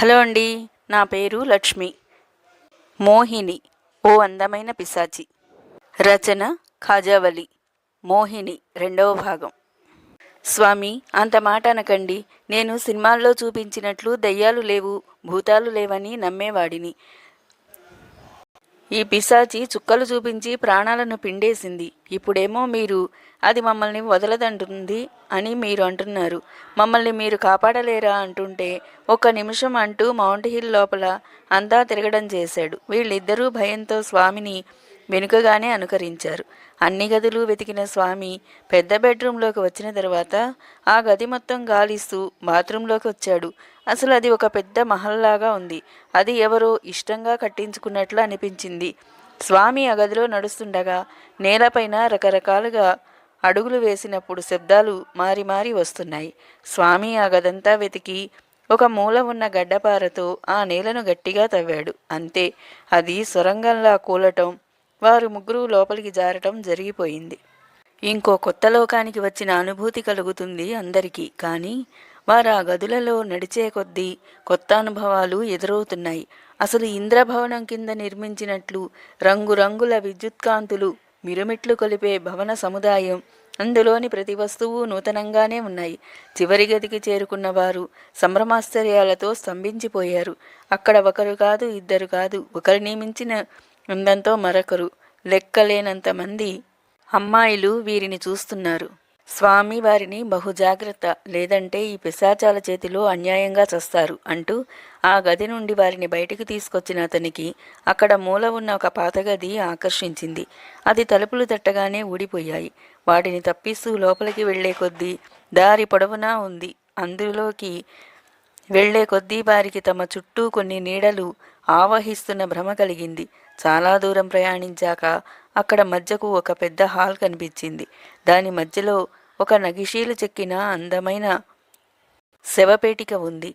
Hello అండి నా పేరు లక్ష్మి. మోహిని ఓ అందమైన పిశాచి. రచన ఖాజావలి మోహిని రెండవ భాగం. స్వామి అంత మాట అనకండి. నేను సినిమాల్లో చూపించినట్లు దయ్యాలు లేవు భూతాలు లేవని నమ్మేవాడిని. ఈ పిశాచి చుక్కలు చూపించి ప్రాణాలను పిండేసింది. ఇప్పుడేమో మీరు అది మమ్మల్ని వదలదంటుంది అని మీరు అంటున్నారు. మమ్మల్ని మీరు కాపాడలేరా అంటుంటే ఒక్క నిమిషం అంటూ మౌంట్ హిల్ లోపల అంతా తిరగడం చేశాడు. వీళ్ళిద్దరూ భయంతో స్వామిని వెనుకగానే అనుకరించారు. అన్ని గదులు వెతికిన స్వామి పెద్ద బెడ్రూంలోకి వచ్చిన తర్వాత ఆ గది మొత్తం గాలిస్తూ బాత్రూంలోకి వచ్చాడు. అసలు అది ఒక పెద్ద మహల్లాగా ఉంది. అది ఎవరో ఇష్టంగా కట్టించుకున్నట్లు అనిపించింది. స్వామి ఆ గదిలో నడుస్తుండగా నేలపైన రకరకాలుగా అడుగులు వేసినప్పుడు శబ్దాలు మారి మారి వస్తున్నాయి. స్వామి ఆ గదంతా వెతికి ఒక మూల ఉన్న గడ్డపారతో ఆ నేలను గట్టిగా తవ్వాడు. అంతే అది సొరంగంలా కూలటం వారు ముగ్గురు లోపలికి జారటం జరిగిపోయింది. ఇంకో కొత్త లోకానికి వచ్చిన అనుభూతి కలుగుతుంది అందరికీ. కానీ వారు ఆ గదులలో నడిచే కొద్దీ కొత్త అనుభవాలు ఎదురవుతున్నాయి. అసలు ఇంద్రభవనం కింద నిర్మించినట్లు రంగురంగుల విద్యుత్కాంతులు మిరుమిట్లు కొలిపే భవన సముదాయం. అందులోని ప్రతి వస్తువు నూతనంగానే ఉన్నాయి. చివరి గదికి చేరుకున్న వారు సంభ్రమాశ్చర్యాలతో స్తంభించిపోయారు. అక్కడ ఒకరు కాదు ఇద్దరు కాదు ఒకరిని మించిన అందంతో మరొకరు. లెక్కలేనంత మంది అమ్మాయిలు వీరిని చూస్తున్నారు. స్వామి వారిని బహుజాగ్రత్త లేదంటే ఈ పిశాచాల చేతిలో అన్యాయంగా చస్తారు అంటూ ఆ గది నుండి వారిని బయటికి తీసుకొచ్చిన అతనికి అక్కడ మూల ఉన్న ఒక పాత గది ఆకర్షించింది. అది తలుపులు తట్టగానే ఊడిపోయాయి. వాటిని తప్పిస్తూ లోపలికి వెళ్ళే కొద్దీ దారి పొడవునా ఉంది. అందులోకి వెళ్ళే కొద్దీ వారికి తమ చుట్టూ కొన్ని నీడలు ఆవహిస్తున్న భ్రమ కలిగింది. చాలా దూరం ప్రయాణించాక అక్కడ మధ్యకు ఒక పెద్ద హాల్ కనిపించింది. దాని మధ్యలో ఒక నగిషీలు చెక్కిన అందమైన శవపేటిక ఉంది.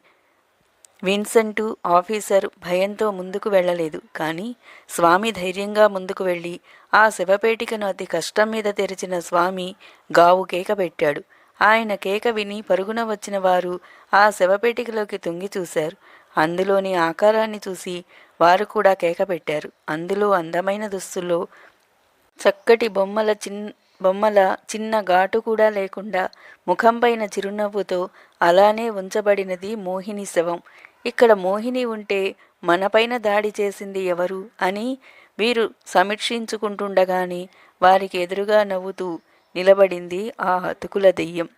విన్సెంటు ఆఫీసర్ భయంతో ముందుకు వెళ్ళలేదు. కానీ స్వామి ధైర్యంగా ముందుకు వెళ్ళి ఆ శవపేటికను అతి కష్టం మీద తెరిచిన స్వామి గావు కేక పెట్టాడు. ఆయన కేక విని పరుగున వచ్చిన వారు ఆ శవపేటికలోకి తుంగి చూశారు. అందులోని ఆకారాన్ని చూసి వారు కూడా కేక పెట్టారు. అందులో అందమైన దుస్తుల్లో చక్కటి బొమ్మల చిన్ బొమ్మల చిన్న ఘాటు కూడా లేకుండా ముఖంపైన చిరునవ్వుతో అలానే ఉంచబడినది మోహిని శవం. ఇక్కడ మోహిని ఉంటే మనపైన దాడి చేసింది ఎవరు అని వీరు సమీక్షించుకుంటుండగానే వారికి ఎదురుగా నవ్వుతూ నిలబడింది ఆ అతుకుల దెయ్యం.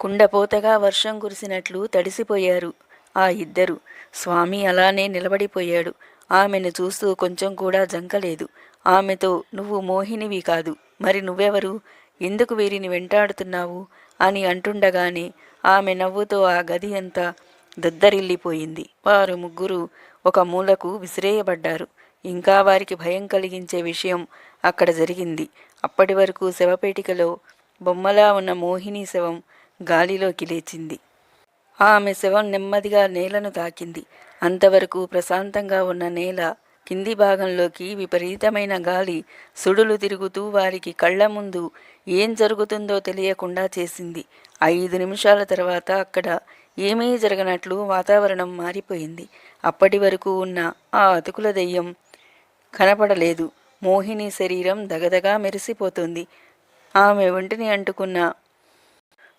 కుండపోతగా వర్షం కురిసినట్లు తడిసిపోయారు ఆ ఇద్దరు. స్వామి అలానే నిలబడిపోయాడు. ఆమెను చూస్తూ కొంచెం కూడా జంకలేదు. ఆమెతో నువ్వు మోహినివి కాదు. మరి నువ్వెవరు? ఎందుకు వీరిని వెంటాడుతున్నావు? అని అంటుండగానే ఆమె నవ్వుతో ఆ గది అంతా దద్దరిల్లిపోయింది. వారు ముగ్గురు ఒక మూలకు విసిరేయబడ్డారు. ఇంకా వారికి భయం కలిగించే విషయం అక్కడ జరిగింది. అప్పటి వరకు శవపేటికలో బొమ్మలా ఉన్న మోహిని శవం గాలిలోకి లేచింది. ఆమె శవం నెమ్మదిగా నేలను తాకింది. అంతవరకు ప్రశాంతంగా ఉన్న నేల కింది భాగంలోకి విపరీతమైన గాలి సుడులు తిరుగుతూ వారికి కళ్ళ ముందు ఏం జరుగుతుందో తెలియకుండా చేసింది. ఐదు నిమిషాల తర్వాత అక్కడ ఏమీ జరగనట్లు వాతావరణం మారిపోయింది. అప్పటి వరకు ఉన్న ఆ అతుకుల దెయ్యం కనపడలేదు. మోహిని శరీరం దగదగా మెరిసిపోతుంది. ఆమె ఒంటిని అంటుకున్న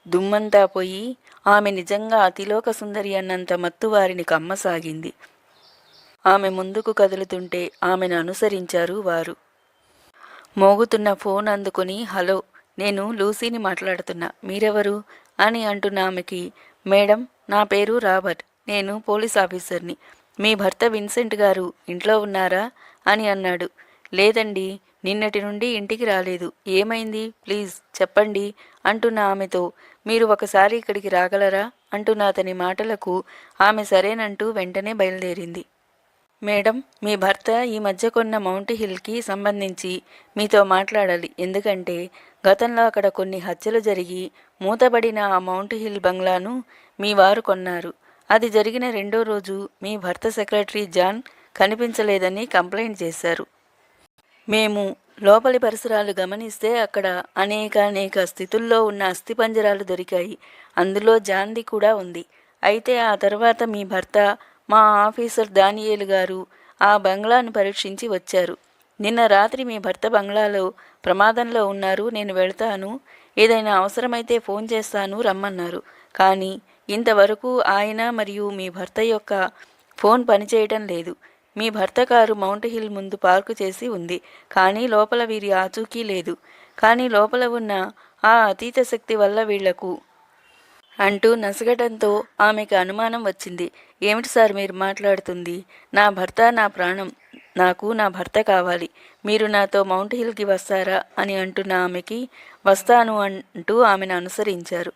దుమ్మంతా పోయి ఆమె నిజంగా అతిలోక సుందరి అన్నంత మత్తు వారిని కమ్మసాగింది. ఆమె ముందుకు కదులుతుంటే ఆమెను అనుసరించారు వారు. మోగుతున్న ఫోన్ అందుకుని హలో నేను లూసీని మాట్లాడుతున్నా. మీరెవరు? అని అంటున్న ఆమెకి మేడం నా పేరు రాబర్ట్. నేను పోలీస్ ఆఫీసర్ని. మీ భర్త విన్సెంట్ గారు ఇంట్లో ఉన్నారా? అని అన్నాడు. లేదండి నిన్నటి నుండి ఇంటికి రాలేదు. ఏమైంది? ప్లీజ్ చెప్పండి అంటున్న ఆమెతో. మీరు ఒకసారి ఇక్కడికి రాగలరా? అంటున్న అతని మాటలకు ఆమె సరేనంటూ వెంటనే బయలుదేరింది. మేడం మీ భర్త ఈ మధ్య కొన్న మౌంట్ హిల్కి సంబంధించి మీతో మాట్లాడాలి. ఎందుకంటే గతంలో అక్కడ కొన్ని హత్యలు జరిగి మూతబడిన ఆ మౌంట్ హిల్ బంగ్లాను మీ వారు కొన్నారు. అది జరిగిన రెండో రోజు మీ భర్త సెక్రటరీ జాన్ కనిపించలేదని కంప్లైంట్ చేశారు. మేము లోపలి పరిసరాలు గమనిస్తే అక్కడ అనేక అనేక స్థితుల్లో ఉన్న అస్థిపంజరాలు దొరికాయి. అందులో జాన్ది కూడా ఉంది. అయితే ఆ తర్వాత మీ భర్త మా ఆఫీసర్ దానియేలు గారు ఆ బంగ్లాను పరీక్షించి వచ్చారు. నిన్న రాత్రి మీ భర్త బంగ్లాలో ప్రమాదంలో ఉన్నారు నేను వెళ్తాను. ఏదైనా అవసరమైతే ఫోన్ చేస్తాను రమ్మన్నారు. కానీ ఇంతవరకు ఆయన మరియు మీ భర్త యొక్క ఫోన్ పనిచేయటం లేదు. మీ భర్త కారు మౌంట్ హిల్ ముందు పార్కు చేసి ఉంది. కానీ లోపల వీరి ఆచూకీ లేదు. కానీ లోపల ఉన్న ఆ అతీత శక్తి వల్ల వీళ్ళకు అంటూ నసగటంతో ఆమెకు అనుమానం వచ్చింది. ఏమిటి సార్ మీరు మాట్లాడుతుంది? నా భర్త నా ప్రాణం నాకు నా భర్త కావాలి. మీరు నాతో మౌంట్ హిల్కి వస్తారా అని అంటున్న ఆమెకి వస్తాను అంటూ ఆమెను అనుసరించారు.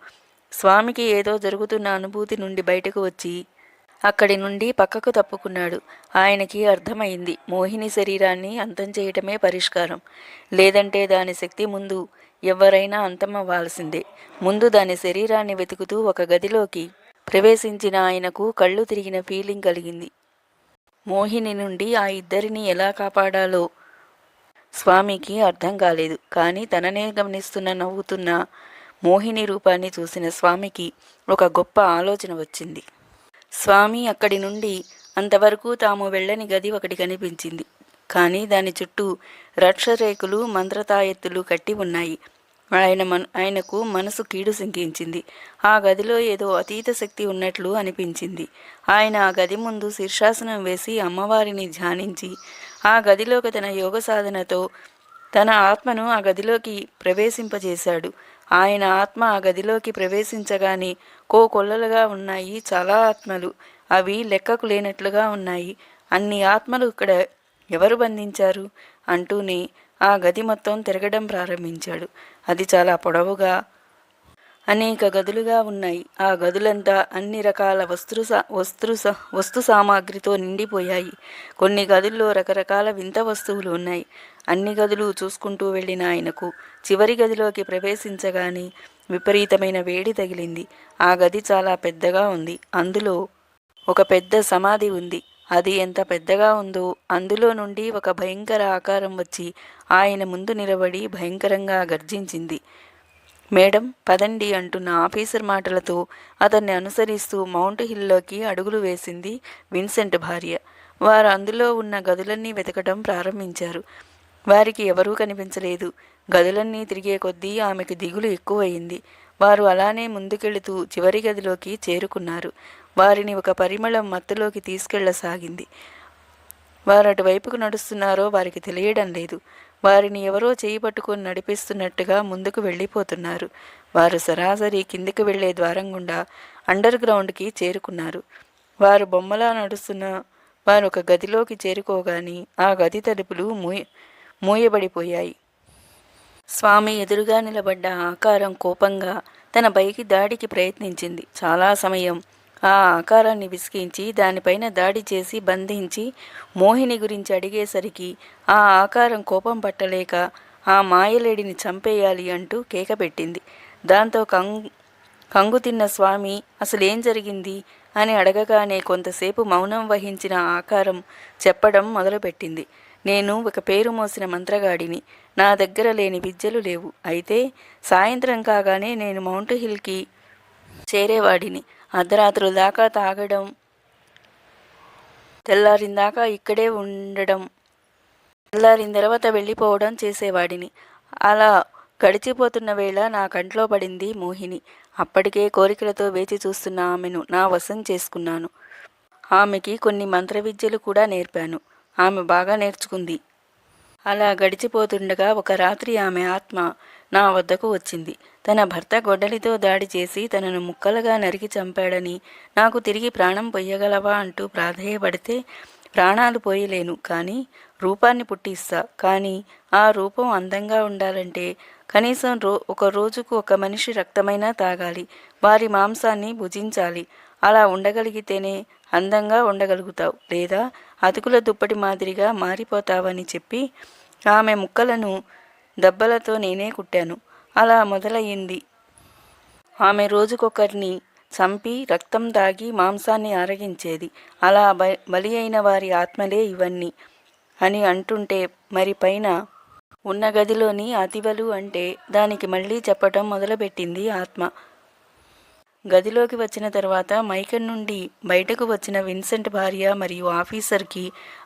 స్వామికి ఏదో జరుగుతున్న అనుభూతి నుండి బయటకు వచ్చి అక్కడి నుండి పక్కకు తప్పుకున్నాడు. ఆయనకి అర్థమైంది. మోహిని శరీరాన్ని అంతం చేయటమే పరిష్కారం. లేదంటే దాని శక్తి ముందు ఎవరైనా అంతమవ్వాల్సిందే. ముందు దాని శరీరాన్ని వెతుకుతూ ఒక గదిలోకి ప్రవేశించిన ఆయనకు కళ్ళు తిరిగిన ఫీలింగ్ కలిగింది. మోహిని నుండి ఆ ఇద్దరిని ఎలా కాపాడాలో స్వామికి అర్థం కాలేదు. కానీ తననే గమనిస్తున్న నవ్వుతున్న మోహిని రూపాన్ని చూసిన స్వామికి ఒక గొప్ప ఆలోచన వచ్చింది. స్వామి అక్కడి నుండి అంతవరకు తాము వెళ్ళని గది ఒకటి కనిపించింది. కానీ దాని చుట్టూ రక్షరేకులు మంత్రతాయెత్తులు కట్టి ఉన్నాయి. ఆయన మన ఆయనకు మనసు కీడు సింకించింది ఆ గదిలో ఏదో అతీత శక్తి ఉన్నట్లు అనిపించింది. ఆయన ఆ గది ముందు శీర్షాసనం వేసి అమ్మవారిని ధ్యానించి ఆ గదిలోకి తన యోగ సాధనతో తన ఆత్మను ఆ గదిలోకి ప్రవేశింపజేశాడు. ఆయన ఆత్మ ఆ గదిలోకి ప్రవేశించగానే కోకొల్లలుగా ఉన్నాయి చాలా ఆత్మలు. అవి లెక్కకు లేనట్లుగా ఉన్నాయి. అన్ని ఆత్మలు ఇక్కడ ఎవరు బంధించారు? అంటూనే ఆ గది మొత్తం తిరగడం ప్రారంభించాడు. అది చాలా పొడవుగా అనేక గదులుగా ఉన్నాయి. ఆ గదులంతా అన్ని రకాల వస్తు వస్తు వస్తు సామాగ్రితో నిండిపోయాయి. కొన్ని గదుల్లో రకరకాల వింత వస్తువులు ఉన్నాయి. అన్ని గదులు చూసుకుంటూ వెళ్ళిన ఆయనకు చివరి గదిలోకి ప్రవేశించగానే విపరీతమైన వేడి తగిలింది. ఆ గది చాలా పెద్దగా ఉంది. అందులో ఒక పెద్ద సమాధి ఉంది. అది ఎంత పెద్దగా ఉందో అందులో నుండి ఒక భయంకర ఆకారం వచ్చి ఆయన ముందు నిలబడి భయంకరంగా గర్జించింది. మేడం పదండి అంటున్న ఆఫీసర్ మాటలతో అతన్ని అనుసరిస్తూ మౌంట్ హిల్లోకి అడుగులు వేసింది విన్సెంట్ భార్య. వారు అందులో ఉన్న గదులన్నీ వెతకటం ప్రారంభించారు. వారికి ఎవరూ కనిపించలేదు. గదులన్నీ తిరిగే కొద్దీ ఆమెకు దిగులు ఎక్కువయింది వారు అలానే ముందుకెళుతూ చివరి గదిలోకి చేరుకున్నారు. వారిని ఒక పరిమళం మత్తులోకి తీసుకెళ్ళసాగింది. వారు అటువైపుకు నడుస్తున్నారో వారికి తెలియడం లేదు. వారిని ఎవరో చేయి పట్టుకొని నడిపిస్తున్నట్టుగా ముందుకు వెళ్ళిపోతున్నారు. వారు సరాసరి కిందికి వెళ్ళే ద్వారం గుండా అండర్ గ్రౌండ్కి చేరుకున్నారు. వారు బొమ్మలా నడుస్తున్న వారు ఒక గదిలోకి చేరుకోగాని ఆ గది తలుపులు మూయ మూయబడిపోయాయి. స్వామి ఎదురుగా నిలబడ్డ ఆకారం కోపంగా తన పైకి దాడికి ప్రయత్నించింది. చాలా సమయం ఆ ఆకారాన్ని విసిగించి దానిపైన దాడి చేసి బంధించి మోహిని గురించి అడిగేసరికి ఆ ఆకారం కోపం పట్టలేక ఆ మాయలేడిని చంపేయాలి అంటూ కేక పెట్టింది. దాంతో కంగు కంగు తిన్న స్వామి అసలేం జరిగింది? అని అడగగానే కొంతసేపు మౌనం వహించిన ఆకారం చెప్పడం మొదలుపెట్టింది. నేను ఒక పేరు మోసిన మంత్రగాడిని. నా దగ్గర లేని విద్యలు లేవు. అయితే సాయంత్రం కాగానే నేను మౌంట్ హిల్కి చేరేవాడిని. అర్ధరాత్రుల దాకా తాగడం తెల్లారిన దాకా ఇక్కడే ఉండడం తెల్లారిన తర్వాత వెళ్ళిపోవడం చేసేవాడిని. అలా గడిచిపోతున్న వేళ నా కంట్లో పడింది మోహిని. అప్పటికే కోరికలతో వేచి చూస్తున్న ఆమెను నా వశం చేసుకున్నాను. ఆమెకి కొన్ని మంత్ర విద్యలు కూడా నేర్పాను. ఆమె బాగా నేర్చుకుంది. అలా గడిచిపోతుండగా ఒక రాత్రి ఆమె ఆత్మ నా వద్దకు వచ్చింది. తన భర్త గొడ్డలితో దాడి చేసి తనను ముక్కలుగా నరికి చంపాడని నాకు తిరిగి ప్రాణం పొయ్యగలవా అంటూ ప్రాధేయపడితే ప్రాణాలు పోయలేను. కానీ రూపాన్ని పుట్టిస్తా. కానీ ఆ రూపం అందంగా ఉండాలంటే కనీసం రో ఒక రోజుకు ఒక మనిషి రక్తమైనా తాగాలి. వారి మాంసాన్ని భుజించాలి. అలా ఉండగలిగితేనే అందంగా ఉండగలుగుతావు. లేదా అతుకుల దుప్పటి మాదిరిగా మారిపోతావని చెప్పి ఆమె ముక్కలను దెబ్బలతో నేనే కుట్టాను. అలా మొదలయ్యింది. ఆమె రోజుకొకరిని చంపి రక్తం దాగి మాంసాన్ని ఆరగించేది. అలా బలి అయిన వారి ఆత్మలే ఇవన్నీ అని అంటుంటే మరి పైన ఉన్న గదిలోని అతివలు అంటే దానికి మళ్ళీ చెప్పటం మొదలుపెట్టింది ఆత్మ. గదిలోకి వచ్చిన తర్వాత మైకన్ నుండి బయటకు వచ్చిన విన్సెంట్ భార్య మరియు ఆఫీసర్కి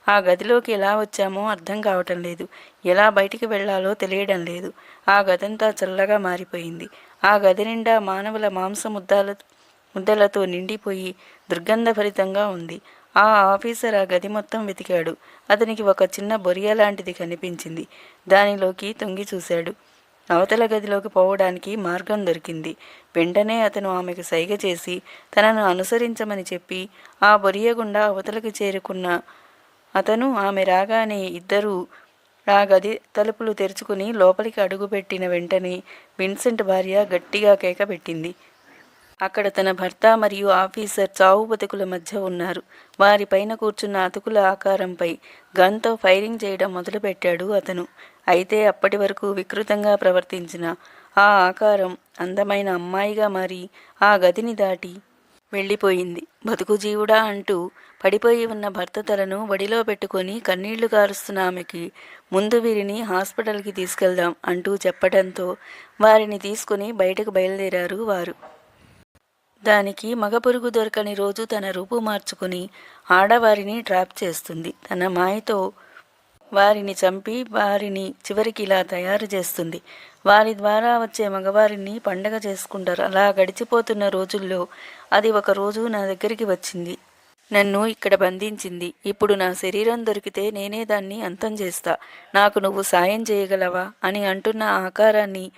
ఆ గదిలోకి ఎలా వచ్చామో అర్థం కావటం లేదు. ఎలా బయటికి వెళ్ళాలో తెలియడం లేదు. ఆ గదంతా చల్లగా మారిపోయింది. ఆ గది నిండా మానవుల మాంస ముద్దాల ముద్దలతో నిండిపోయి దుర్గంధభరితంగా ఉంది. ఆ ఆఫీసర్ ఆ గది మొత్తం వెతికాడు. అతనికి ఒక చిన్న బొరియ లాంటిది కనిపించింది. దానిలోకి తొంగి చూశాడు. అవతల గదిలోకి పోవడానికి మార్గం దొరికింది. వెంటనే అతను ఆమెకు సైగ చేసి తనను అనుసరించమని చెప్పి ఆ బొరియ గుండా అవతలకు చేరుకున్న అతను ఆమె రాగానే ఇద్దరూ ఆ గది తలుపులు తెరుచుకుని లోపలికి అడుగుపెట్టిన వెంటనే విన్సెంట్ భార్య గట్టిగా కేక పెట్టింది. అక్కడ తన భర్త మరియు ఆఫీసర్ చావు బతుకుల మధ్య ఉన్నారు. వారిపైన కూర్చున్న అతుకుల ఆకారంపై గన్తో ఫైరింగ్ చేయడం మొదలుపెట్టాడు అతను. అయితే అప్పటి వరకు వికృతంగా ప్రవర్తించిన ఆ ఆకారం అందమైన అమ్మాయిగా మారి ఆ గదిని దాటి వెళ్ళిపోయింది. బతుకు జీవుడా అంటూ పడిపోయి ఉన్న భర్త తలను వడిలో పెట్టుకొని కన్నీళ్ళు కారుస్తున్న ఆమెకి ముందు వీరిని హాస్పిటల్కి తీసుకెళ్దాం అంటూ చెప్పడంతో వారిని తీసుకుని బయటకు బయలుదేరారు వారు. దానికి మగ పురుగు దొరకని రోజు తన రూపు మార్చుకుని ఆడవారిని ట్రాప్ చేస్తుంది. తన మాయతో వారిని చంపి వారిని చివరికి ఇలా తయారు చేస్తుంది. వారి ద్వారా వచ్చే మగవారిని పండగ చేసుకుంటారు. అలా గడిచిపోతున్న రోజుల్లో అది ఒక రోజు నా దగ్గరికి వచ్చింది. నన్ను ఇక్కడ బంధించింది. ఇప్పుడు నా శరీరం దొరికితే నేనే దాన్ని అంతం చేస్తా. నాకు నువ్వు సాయం చేయగలవా? అని అంటున్న ఆకారాన్ని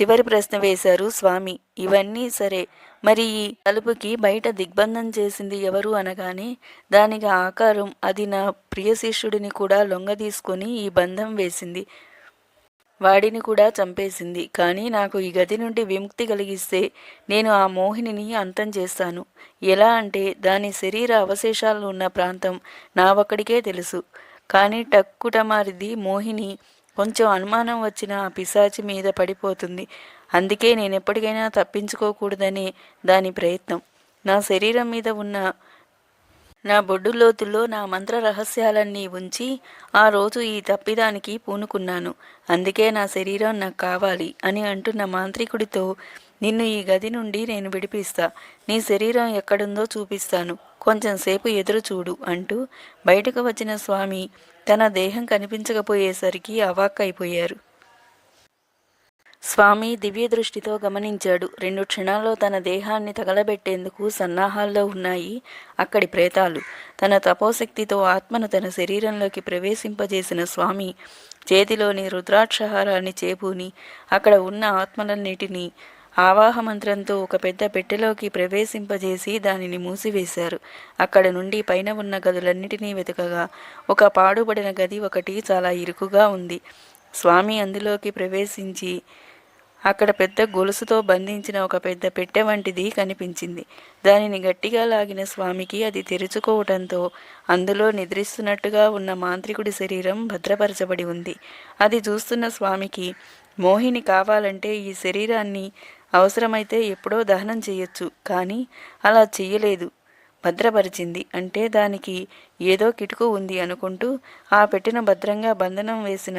చివరి ప్రశ్న వేశారు స్వామి. ఇవన్నీ సరే. మరి ఈ తలుపుకి బయట దిగ్బంధం చేసింది ఎవరు అనగానే దానికి ఆకారం అది నా ప్రియ శిష్యుడిని కూడా లొంగదీసుకొని ఈ బంధం వేసింది. వాడిని కూడా చంపేసింది. కానీ నాకు ఈ గది నుండి విముక్తి కలిగిస్తే నేను ఆ మోహినిని అంతం చేస్తాను. ఎలా అంటే దాని శరీర అవశేషాలు ఉన్న ప్రాంతం నా ఒక్కడికే తెలుసు. కానీ టక్కుటమారిది మోహిని కొంచెం అనుమానం వచ్చిన ఆ పిశాచి మీద పడిపోతుంది. అందుకే నేను ఎప్పటికైనా తప్పించుకోకూడదని దాని ప్రయత్నం. నా శరీరం మీద ఉన్న నా బొడ్డు లోతుల్లో నా మంత్ర రహస్యాలన్నీ ఉంచి ఆ రోజు ఈ తప్పిదానికి పూనుకున్నాను. అందుకే నా శరీరం నాకు కావాలి అని అంటున్న మాంత్రికుడితో నిన్ను ఈ గది నుండి నేను విడిపిస్తా. నీ శరీరం ఎక్కడుందో చూపిస్తాను. కొంచెం సేపు ఎదురు చూడు అంటూ బయటకు వచ్చిన స్వామి తన దేహం కనిపించకపోయేసరికి అవాక్కైపోయారు. స్వామి దివ్య దృష్టితో గమనించాడు. రెండు క్షణాల్లో తన దేహాన్ని తగలబెట్టేందుకు సన్నాహాల్లో ఉన్నాయి అక్కడి ప్రేతాలు. తన తపోశక్తితో ఆత్మను తన శరీరంలోకి ప్రవేశింపజేసిన స్వామి చేతిలోని రుద్రాక్షహారాన్ని చేపూని అక్కడ ఉన్న ఆత్మలన్నిటినీ ఆవాహ మంత్రంతో ఒక పెద్ద పెట్టెలోకి ప్రవేశింపజేసి దానిని మూసివేశారు. అక్కడ నుండి పైన ఉన్న గదులన్నిటినీ వెతకగా ఒక పాడుబడిన గది ఒకటి చాలా ఇరుకుగా ఉంది. స్వామి అందులోకి ప్రవేశించి అక్కడ పెద్ద గొలుసుతో బంధించిన ఒక పెద్ద పెట్టె వంటిది కనిపించింది. దానిని గట్టిగా లాగిన స్వామికి అది తెరుచుకోవటంతో అందులో నిద్రిస్తున్నట్టుగా ఉన్న మాంత్రికుడి శరీరం భద్రపరచబడి ఉంది. అది చూస్తున్న స్వామికి మోహిని కావాలంటే ఈ శరీరాన్ని అవసరమైతే ఎప్పుడో దహనం చేయొచ్చు కానీ అలా చెయ్యలేదు. భద్రపరిచింది. అంటే దానికి ఏదో కిటుకు ఉంది అనుకుంటూ ఆ పెట్టిన భద్రంగా బంధనం వేసిన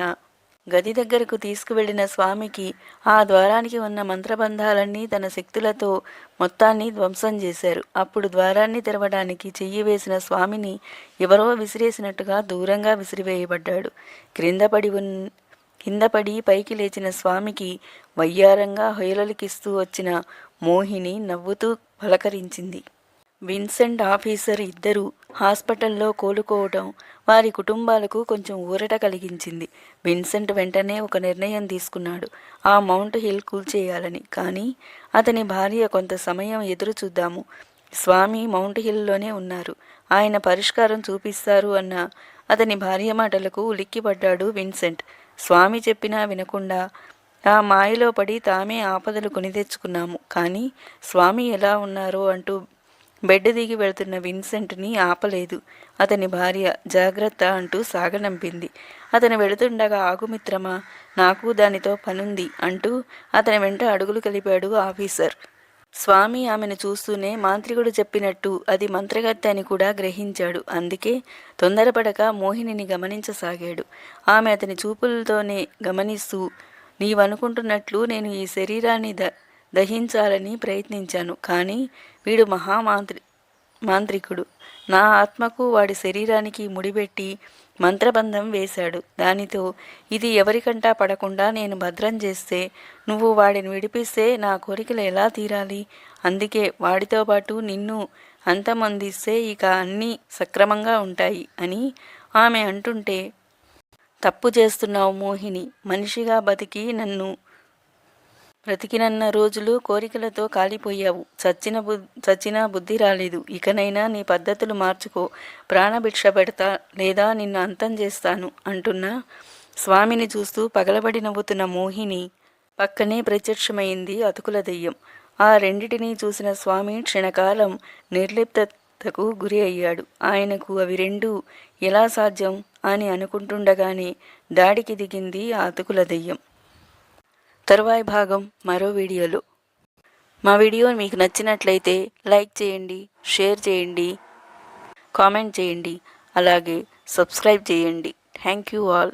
గది దగ్గరకు తీసుకువెళ్ళిన స్వామికి ఆ ద్వారానికి ఉన్న మంత్రబంధాలన్నీ తన శక్తులతో మొత్తాన్ని ధ్వంసం చేశారు. అప్పుడు ద్వారాన్ని తెరవడానికి చెయ్యి వేసిన స్వామిని ఎవరో విసిరేసినట్టుగా దూరంగా విసిరివేయబడ్డాడు. క్రిందపడి ఉన్ కిందపడి పైకి లేచిన స్వామికి వయ్యారంగా హొయలలికిస్తూ వచ్చిన మోహిని నవ్వుతూ పలకరించింది. విన్సెంట్ ఆఫీసర్ ఇద్దరూ హాస్పిటల్లో కోలుకోవటం వారి కుటుంబాలకు కొంచెం ఊరట కలిగించింది. విన్సెంట్ వెంటనే ఒక నిర్ణయం తీసుకున్నాడు. ఆ మౌంట్ హిల్ కూల్చేయాలని. కానీ అతని భార్య కొంత సమయం ఎదురు చూద్దాము. స్వామి మౌంట్ హిల్లోనే ఉన్నారు. ఆయన పరిష్కారం చూపిస్తారు అన్న అతని భార్య మాటలకు ఉలిక్కిపడ్డాడు విన్సెంట్. స్వామి చెప్పినా వినకుండా ఆ మాయలో పడి తామే ఆపదలు కొని తెచ్చుకున్నాము. కానీ స్వామి ఎలా ఉన్నారో అంటూ బెడ్ దిగి వెళ్తున్న విన్సెంట్ని ఆపలేదు. అతని భార్య జాగ్రత్త అంటూ సాగనంపింది. అతను వెళుతుండగా ఆగుమిత్రమా నాకు దానితో పనుంది అంటూ అతని వెంట అడుగులు కలిపాడు ఆఫీసర్. స్వామి ఆమెను చూస్తూనే మాంత్రికుడు చెప్పినట్టు అది మంత్రగత్తె అని కూడా గ్రహించాడు. అందుకే తొందరపడక మోహినిని గమనించసాగాడు. ఆమె అతని చూపులతోనే గమనిస్తూ నీవనుకుంటున్నట్లు నేను ఈ శరీరాన్ని ద దహించాలని ప్రయత్నించాను. కానీ వీడు మహామాంత్రి మాంత్రికుడు. నా ఆత్మకు వాడి శరీరానికి ముడిపెట్టి మంత్రబంధం వేశాడు. దానితో ఇది ఎవరికంటా పడకుండా నేను భద్రం చేస్తే నువ్వు వాడిని విడిపిస్తే నా కోరికలు ఎలా తీరాలి? అందుకే వాడితో పాటు నిన్ను అంతమందిస్తే ఇక అన్నీ సక్రమంగా ఉంటాయి అని ఆమె అంటుంటే తప్పు చేస్తున్నావు మోహిని. మనిషిగా బతికి నన్ను బ్రతికినన్న రోజులు కోరికలతో కాలిపోయావు. చచ్చిన బు చచ్చినా బుద్ధి రాలేదు. ఇకనైనా నీ పద్ధతులు మార్చుకో. ప్రాణభిక్ష పెడతా లేదా నిన్ను అంతం చేస్తాను అంటున్న స్వామిని చూస్తూ పగలబడి నవ్వుతున్న మోహిని పక్కనే ప్రత్యక్షమైంది అతుకుల దెయ్యం. ఆ రెండిటినీ చూసిన స్వామి క్షణకాలం నిర్లిప్తకు గురి అయ్యాడు. ఆయనకు అవి రెండు ఎలా సాధ్యం అని అనుకుంటుండగానే దాడికి దిగింది ఆ అతుకుల దెయ్యం. తరువాయి భాగం మరో వీడియోలో. మా వీడియో మీకు నచ్చినట్లయితే లైక్ చేయండి షేర్ చేయండి కామెంట్ చేయండి అలాగే సబ్స్క్రైబ్ చేయండి. Thank you all.